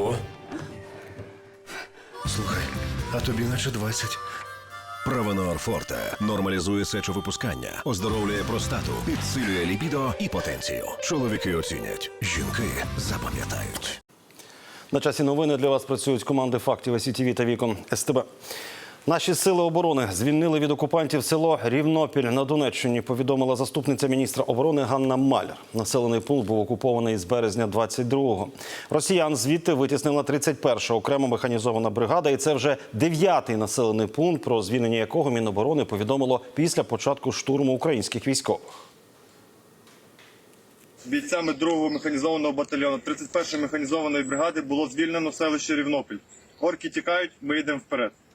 Ого. Слухай, а тобі наче 20. Правонор Форте нормалізує сечовипускання, оздоровлює простату, підсилює лібідо і потенцію. Чоловіки оцінять, жінки запам'ятають. На часі новини для вас працюють команди фактів СІТВ та віком СТБ. Наші сили оборони звільнили від окупантів село Рівнопіль на Донеччині. Повідомила заступниця міністра оборони Ганна Маляр. Населений пункт був окупований з березня 22-го. Росіян звідти витіснила 31-ша окрема механізована бригада, і це вже дев'ятий населений пункт, про звільнення якого Міноборони повідомило після початку штурму українських військових. бійцями 2-го механізованого батальйону 31-ї механізованої бригади було звільнено селище Рівнопіль. Орки тікають, ми йдемо вперед.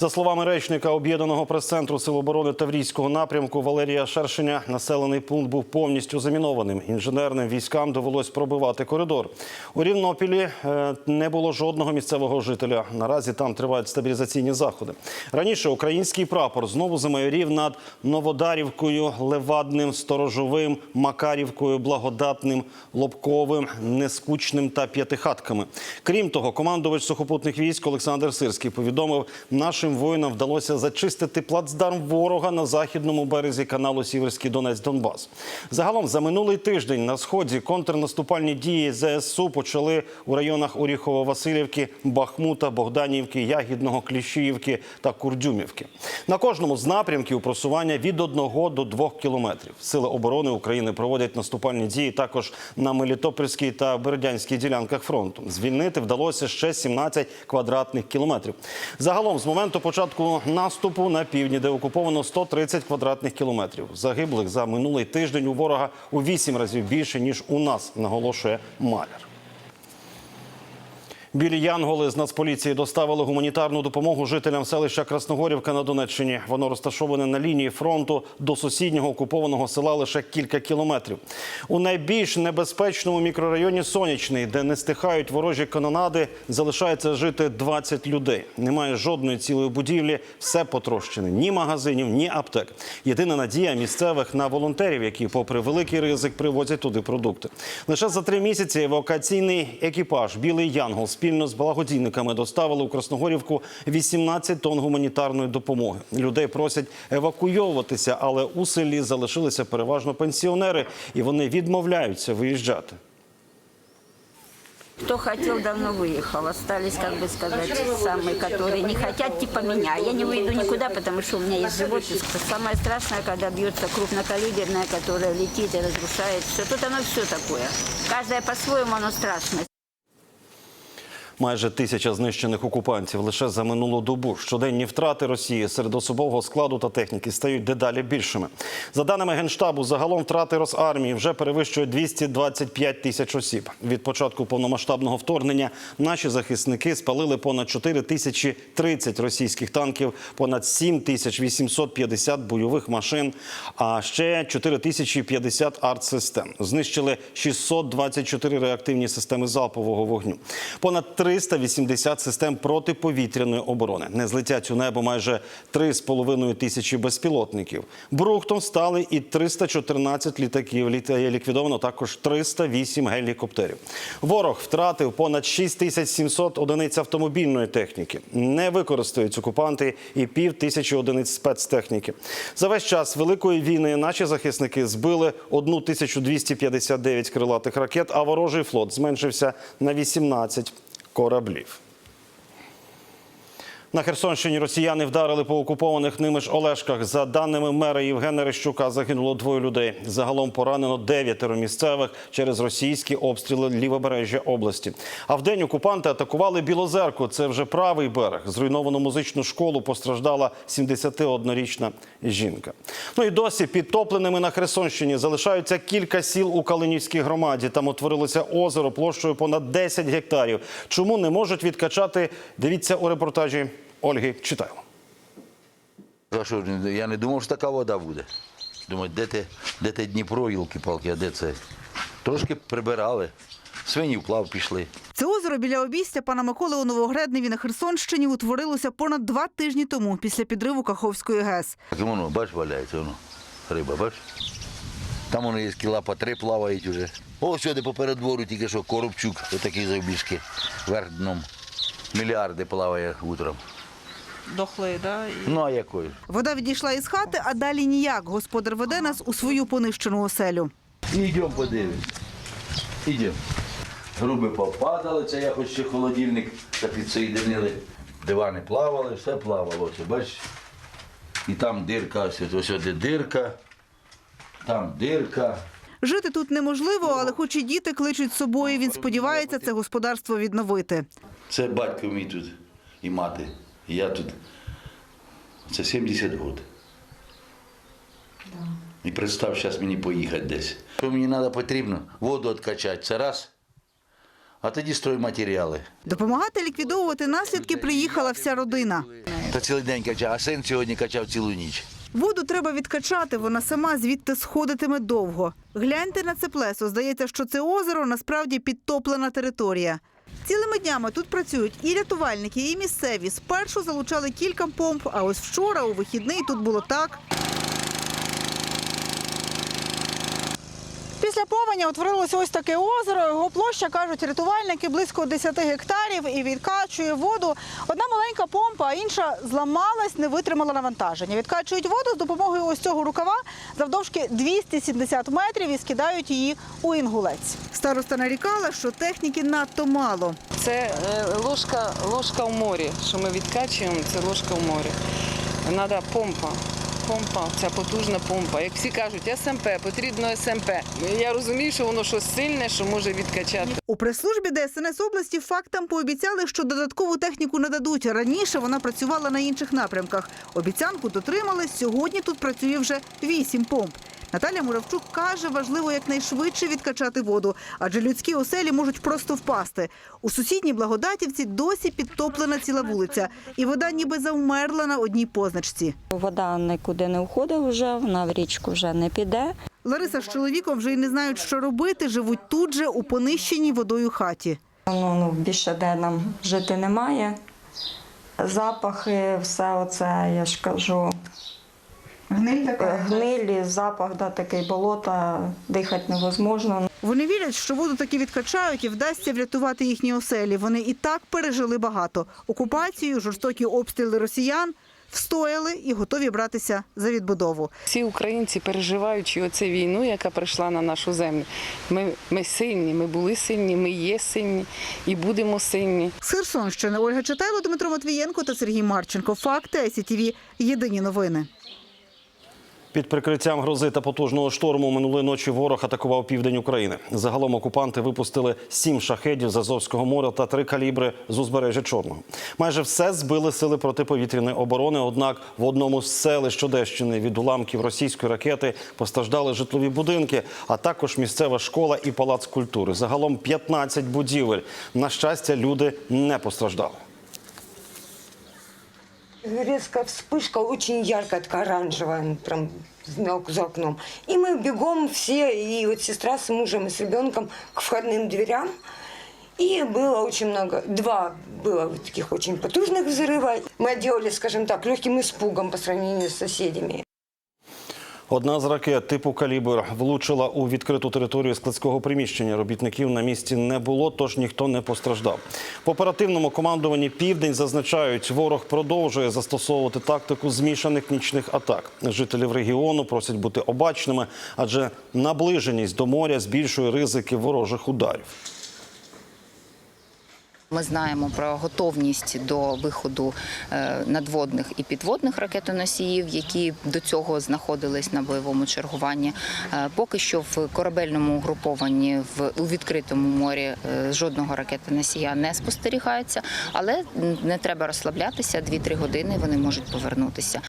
За словами речника об'єднаного прес-центру Сил оборони Таврійського напрямку Валерія Шершеня, населений пункт був повністю замінованим. Інженерним військам довелось пробивати коридор. У Рівнопілі е, не було жодного місцевого жителя. Наразі там тривають стабілізаційні заходи. Раніше український прапор знову замайорів над Новодарівкою, Левадним, Сторожовим, Макарівкою, Благодатним, Лобковим, Нескучним та П'ятихатками. Крім того, командувач сухопутних військ Олександр Сирський повідомив, нашим воїнам вдалося зачистити плацдарм ворога на західному березі каналу Сіверський Донець Донбас. Загалом за минулий тиждень на сході контрнаступальні дії ЗСУ почали у районах Оріхово-Василівки, Бахмута, Богданівки, Ягідного, Кліщіївки та Курдюмівки. На кожному з напрямків просування від 1 до 2 кілометрів. Сили оборони України проводять наступальні дії також на Мелітопольській та Бердянській ділянках фронту. Звільнити вдалося ще 17 квадратних кілометрів. Загалом з моменту початку наступу на півдні, де окуповано 130 квадратних кілометрів. Загиблих за минулий тиждень у ворога у 8 разів більше ніж у нас, наголошує Маляр. Білі Янголи з Нацполіції доставили гуманітарну допомогу жителям селища Красногорівка на Донеччині. Воно розташоване на лінії фронту до сусіднього окупованого села лише кілька кілометрів. У найбільш небезпечному мікрорайоні Сонячний, де не стихають ворожі канонади, залишається жити 20 людей. Немає жодної цілої будівлі, все потрощене. Ні магазинів, ні аптек. Єдина надія місцевих на волонтерів, які, попри великий ризик, привозять туди продукти. Лише за три місяці евакуаційний екіпаж Білий Янгол спільно з благодійниками доставили у Красногорівку 18 тонн гуманітарної допомоги. Людей просять евакуйовуватися, але у селі залишилися переважно пенсіонери, і вони відмовляються виїжджати. Кто хотел, давно выехал. Остались, как бы сказать, самые, которые не хотят, типа меня. Я не выйду никуда, потому что у меня есть животное. Самое страшное, когда бьется крупнокалиберное, которое летит и разрушает все. Тут оно все такое. Каждое по-своему оно страшное. Майже тисяча знищених окупантів лише за минулу добу. Щоденні втрати Росії серед особового складу та техніки стають дедалі більшими. За даними генштабу, загалом втрати Росармії вже перевищують 225 тисяч осіб. Від початку повномасштабного вторгнення наші захисники спалили понад 4 тисячі 30 російських танків, понад 7 тисяч 850 бойових машин, а ще 4 тисячі 50 артсистем. Знищили 624 реактивні системи залпового вогню. Понад 380 систем протиповітряної оборони. Не злетять у небо майже 3,5 тисячі безпілотників. Брухтом стали і 314 літаків. Літа- Ліквідовано також 308 гелікоптерів. Ворог втратив понад 6700 одиниць автомобільної техніки. Не використають окупанти і пів тисячі одиниць спецтехніки. За весь час великої війни наші захисники збили 1259 крилатих ракет, а ворожий флот зменшився на 18 кораблів. На Херсонщині росіяни вдарили по окупованих ними ж Олешках. За даними мера Євгена Рещука, загинуло двоє людей. Загалом поранено дев'ятеро місцевих через російські обстріли лівобережжя області. А вдень окупанти атакували Білозерку. Це вже правий берег. Зруйновану музичну школу постраждала 71-річна жінка. Ну і досі підтопленими на Херсонщині залишаються кілька сіл у Калинівській громаді. Там утворилося озеро площею понад 10 гектарів. Чому не можуть відкачати? Дивіться у репортажі Ольги що, я не думав, що така вода буде. Думаю, де те, де те Дніпро, юлки-палки, а де це? Трошки прибирали, свині вплав пішли. Це озеро біля обійстя пана Миколи у Новогредневі на Херсонщині утворилося понад два тижні тому після підриву Каховської ГЕС. Так і воно, бач, валяється, воно, риба, бач? Там вони є кіла по три плавають уже. Ось сюди поперед двору тільки що Коробчук, отакі завбіжки, вверх дном. Мільярди плаває утром. Дохли, да? Ну а якою? Вода відійшла із хати, а далі ніяк. Господар веде нас у свою понищену оселю. Ідемо подивимось. Ідемо. Груби попадали, це я хоч ще холодильник та підсоєдинили. Дивани плавали, все плавало. Ось, бачиш? І там дирка, ось, ось де дирка, там дирка. Жити тут неможливо, але хоч і діти кличуть з собою. Він сподівається це господарство відновити. Це батько мій тут і мати. І я тут. Це 70 років. І представ, зараз мені поїхати десь. Що мені треба потрібно? Воду відкачати, це раз. А тоді стройматеріали. Допомагати ліквідовувати наслідки приїхала вся родина. Та цілий день качав, а син сьогодні качав цілу ніч. Воду треба відкачати, вона сама звідти сходитиме довго. Гляньте на це плесо. Здається, що це озеро насправді підтоплена територія. Цілими днями тут працюють і рятувальники, і місцеві. Спершу залучали кілька помп, а ось вчора у вихідний тут було так. Після повені утворилося ось таке озеро. Його площа, кажуть рятувальники, близько 10 гектарів і відкачує воду. Одна маленька помпа, а інша зламалась, не витримала навантаження. Відкачують воду з допомогою ось цього рукава завдовжки 270 метрів і скидають її у інгулець. Староста нарікала, що техніки надто мало. Це е, ложка, ложка в морі, що ми відкачуємо, це ложка в морі. Треба помпа. Помпа, ця потужна помпа. Як всі кажуть, СМП, потрібно СМП. Я розумію, що воно щось сильне, що може відкачати. У прес-службі ДСНС області фактам пообіцяли, що додаткову техніку нададуть. Раніше вона працювала на інших напрямках. Обіцянку дотримали. Сьогодні тут працює вже вісім помп. Наталя Муравчук каже, важливо якнайшвидше відкачати воду, адже людські оселі можуть просто впасти. У сусідній Благодатівці досі підтоплена ціла вулиця, і вода ніби завмерла на одній позначці. Вода нікуди не уходить вже, вона в річку вже не піде. Лариса з чоловіком вже й не знають, що робити. Живуть тут же у понищеній водою хаті. Ну, ну, більше де нам жити немає. Запахи, все оце, я ж кажу. Гниль Гнилі, запах, да, такий болота, дихати невозможно. Вони вірять, що воду таки відкачають і вдасться врятувати їхні оселі. Вони і так пережили багато. Окупацію, жорстокі обстріли росіян встояли і готові братися за відбудову. Всі українці, переживаючи оцю війну, яка прийшла на нашу землю. Ми, ми сильні, ми були сильні, ми є сильні і будемо сильні. З Херсонщини Ольга Читайло, Дмитро Матвієнко та Сергій Марченко. Факти АСІТІВІ. Єдині новини. Під прикриттям грози та потужного шторму минулої ночі ворог атакував південь України. Загалом окупанти випустили сім шахедів з Азовського моря та три калібри з узбережжя Чорного. Майже все збили сили протиповітряної оборони. Однак в одному з селищ Одещини від уламків російської ракети постраждали житлові будинки, а також місцева школа і палац культури. Загалом 15 будівель. На щастя, люди не постраждали. резкая вспышка, очень яркая, такая оранжевая, прям за за окном. И мы бегом все, и вот сестра с мужем и с ребенком к входным дверям. И было очень много, два было вот таких очень потужных взрыва. Мы отделались, скажем так, легким испугом по сравнению с соседями. Одна з ракет типу «Калібр» влучила у відкриту територію складського приміщення. Робітників на місці не було, тож ніхто не постраждав. В оперативному командуванні «Південь» зазначають, ворог продовжує застосовувати тактику змішаних нічних атак. Жителів регіону просять бути обачними, адже наближеність до моря збільшує ризики ворожих ударів. Ми знаємо про готовність до виходу е, надводних і підводних ракетоносіїв, які до цього знаходились на бойовому чергуванні. Е, Поки що в корабельному угрупованні в у відкритому морі е, жодного ракетоносія не спостерігається, але не треба розслаблятися. 2-3 години вони можуть повернутися.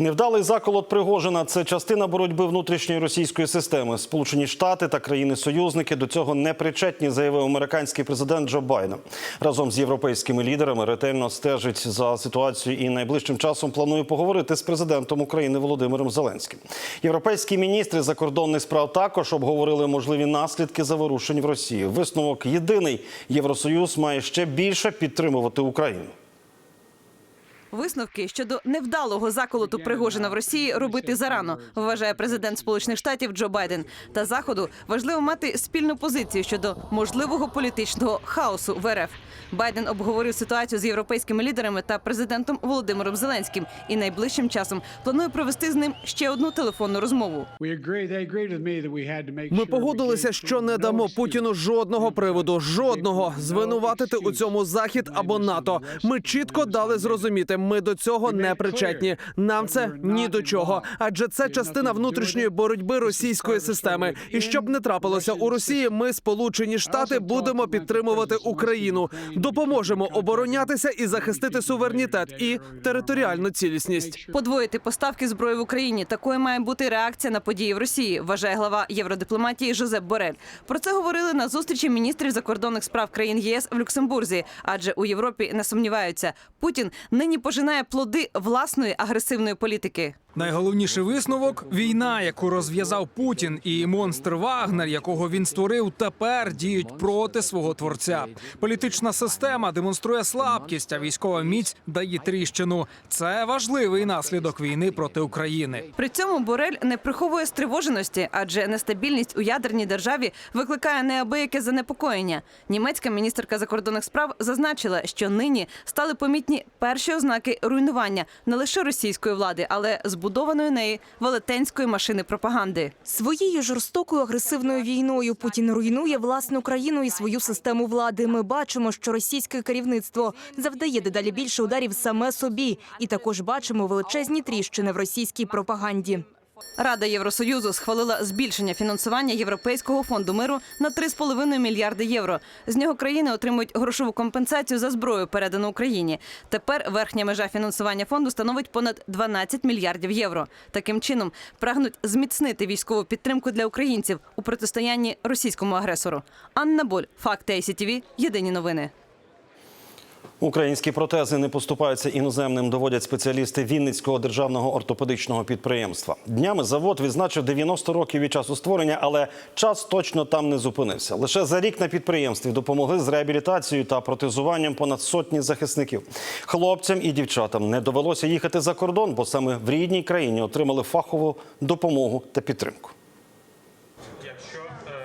Невдалий заколот Пригожина – це частина боротьби внутрішньої російської системи. Сполучені Штати та країни-союзники до цього не причетні, заявив американський президент Джо Байден. Разом з європейськими лідерами ретельно стежить за ситуацією і найближчим часом планує поговорити з президентом України Володимиром Зеленським. Європейські міністри закордонних справ також обговорили можливі наслідки заворушень в Росії. Висновок єдиний – Євросоюз має ще більше підтримувати Україну. Висновки щодо невдалого заколоту Пригожина в Росії робити зарано, вважає президент Сполучених Штатів Джо Байден. Та заходу важливо мати спільну позицію щодо можливого політичного хаосу в РФ. Байден обговорив ситуацію з європейськими лідерами та президентом Володимиром Зеленським і найближчим часом планує провести з ним ще одну телефонну розмову. Ми погодилися, що не дамо Путіну жодного приводу, жодного звинуватити у цьому захід або НАТО. Ми чітко дали зрозуміти, ми до цього не причетні. Нам це ні до чого, адже це частина внутрішньої боротьби російської системи. І щоб не трапилося у Росії, ми, Сполучені Штати, будемо підтримувати Україну, допоможемо оборонятися і захистити суверенітет і територіальну цілісність. Подвоїти поставки зброї в Україні. Такою має бути реакція на події в Росії, вважає глава євродипломатії Жозеп Борель. Про це говорили на зустрічі міністрів закордонних справ країн ЄС в Люксембурзі, адже у Європі не сумніваються, Путін нині пожинає плоди власної агресивної політики. Найголовніший висновок війна, яку розв'язав Путін, і монстр Вагнер, якого він створив, тепер діють проти свого творця. Політична система демонструє слабкість, а військова міць дає тріщину. Це важливий наслідок війни проти України. При цьому Борель не приховує стривоженості, адже нестабільність у ядерній державі викликає неабияке занепокоєння. Німецька міністерка закордонних справ зазначила, що нині стали помітні перші ознаки руйнування не лише російської влади, але збудованої неї велетенської машини пропаганди. Своєю жорстокою агресивною війною Путін руйнує власну країну і свою систему влади. Ми бачимо, що російське керівництво завдає дедалі більше ударів саме собі, і також бачимо величезні тріщини в російській пропаганді. Рада Євросоюзу схвалила збільшення фінансування Європейського фонду миру на 3,5 мільярди євро. З нього країни отримують грошову компенсацію за зброю, передану Україні. Тепер верхня межа фінансування фонду становить понад 12 мільярдів євро. Таким чином прагнуть зміцнити військову підтримку для українців у протистоянні російському агресору. Анна Боль, факти ICTV, Єдині новини. Українські протези не поступаються іноземним, доводять спеціалісти Вінницького державного ортопедичного підприємства. Днями завод відзначив 90 років від часу створення, але час точно там не зупинився. Лише за рік на підприємстві допомогли з реабілітацією та протезуванням понад сотні захисників. Хлопцям і дівчатам не довелося їхати за кордон, бо саме в рідній країні отримали фахову допомогу та підтримку.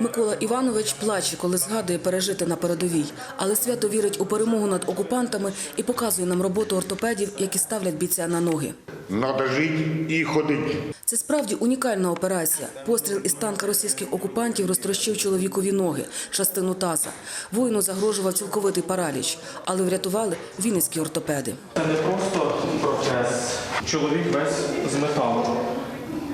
Микола Іванович плаче, коли згадує пережити на передовій, але свято вірить у перемогу над окупантами і показує нам роботу ортопедів, які ставлять бійця на ноги. Надо жити і ходити. Це справді унікальна операція. Постріл із танка російських окупантів розтрощив чоловікові ноги, частину таза. Воїну загрожував цілковитий параліч, але врятували вінницькі ортопеди. Це не просто протез. Чоловік весь з металу.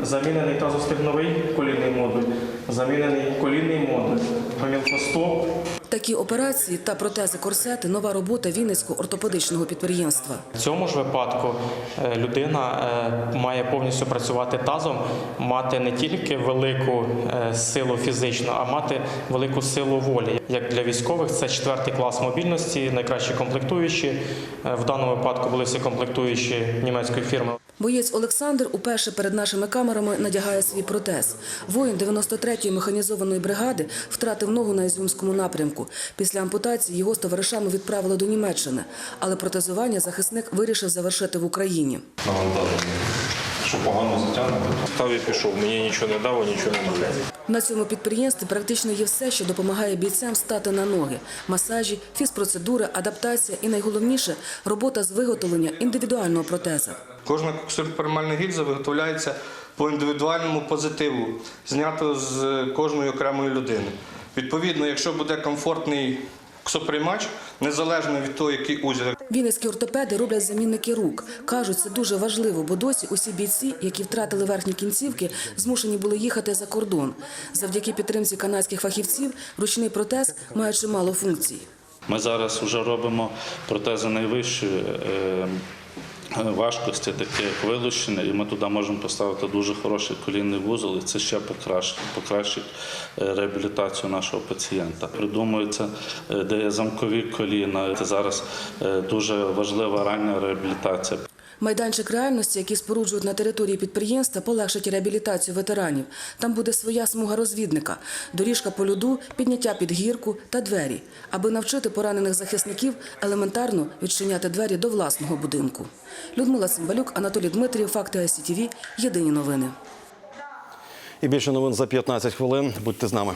Замінений тазостегновий колінний модуль, замінений колінний модуль, гомілкостоп. Такі операції та протези корсети нова робота Вінницького ортопедичного підприємства. В цьому ж випадку е, людина е, має повністю працювати тазом, мати не тільки велику е, силу фізичну, а мати велику силу волі. Як для військових, це четвертий клас мобільності, найкращі комплектуючі. В даному випадку були всі комплектуючі німецької фірми. Боєць Олександр уперше перед нашими камерами надягає свій протез. Воїн 93-ї механізованої бригади втратив ногу на Ізюмському напрямку. Після ампутації його з товаришами відправили до Німеччини, але протезування захисник вирішив завершити в Україні. навантаження, що погано затягнути. Став і пішов, мені нічого не дало, нічого не дало. На цьому підприємстві практично є все, що допомагає бійцям стати на ноги: масажі, фізпроцедури, адаптація і найголовніше робота з виготовлення індивідуального протеза. Кожна коксильпермальна гільза виготовляється по індивідуальному позитиву, знято з кожної окремої людини. Відповідно, якщо буде комфортний ксоприймач, незалежно від того, який узір. Вінницькі ортопеди роблять замінники рук. Кажуть, це дуже важливо, бо досі усі бійці, які втратили верхні кінцівки, змушені були їхати за кордон. Завдяки підтримці канадських фахівців ручний протез має чимало функцій. Ми зараз вже робимо протези найвищої е, важкості, таке вилучення, і ми туди можемо поставити дуже хороший колінний вузол, і це ще покращить, покращить е, реабілітацію нашого пацієнта. Придумується, е, де є замкові коліна. Це зараз е, дуже важлива рання реабілітація. Майданчик реальності, який споруджують на території підприємства, полегшить реабілітацію ветеранів. Там буде своя смуга розвідника, доріжка по льоду, підняття під гірку та двері, аби навчити поранених захисників елементарно відчиняти двері до власного будинку. Людмила Цимбалюк, Анатолій Дмитрів, Факти СІТВ. Єдині новини. І більше новин за 15 хвилин. Будьте з нами.